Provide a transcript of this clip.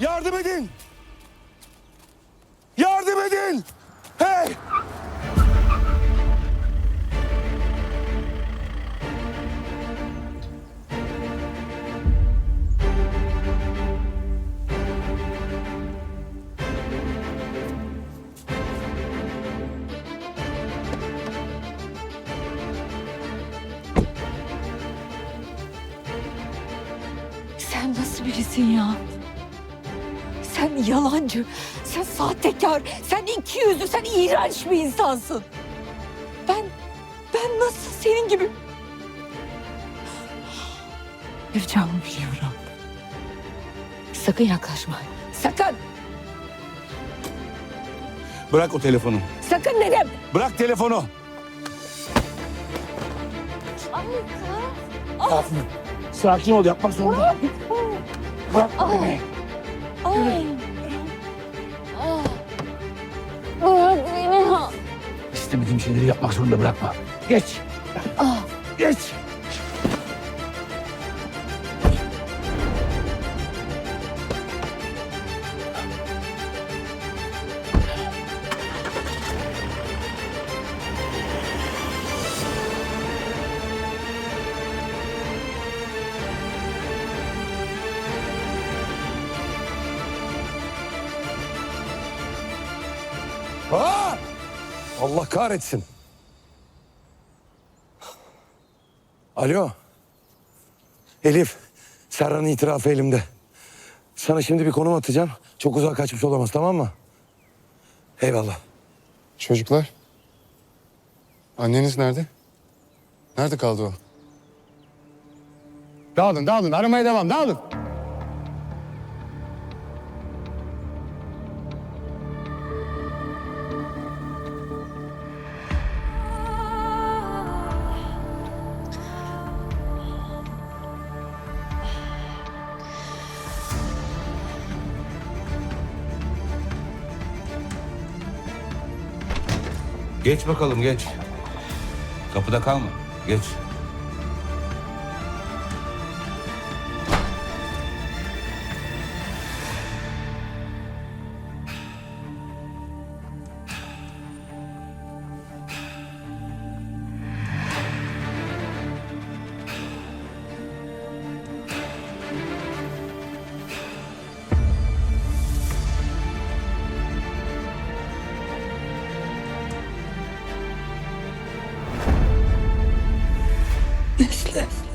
Yardım edin! Yardım edin! Hey! Sen nasıl birisin ya? Sen yalancı, sen sahtekar, sen iki yüzlü, sen iğrenç bir insansın. Ben, ben nasıl senin gibi... Yapacağımı biliyorum. Sakın yaklaşma. Sakın, Bırak o telefonu. sakın dedim. Bırak telefonu. Yapma. Sakin ol yapmak zorunda. Bırak beni. Ah. Bırak beni. İstemediğim şeyleri yapmak zorunda bırakma. Geç. Geç. Aa! Allah kahretsin. Alo. Elif, Serran'ın itirafı elimde. Sana şimdi bir konum atacağım. Çok uzağa kaçmış olamaz tamam mı? Eyvallah. Çocuklar. Anneniz nerede? Nerede kaldı o? Dağılın, dağılın. Aramaya devam, dağılın. Geç bakalım geç. Kapıda kalma. Geç. Nesli.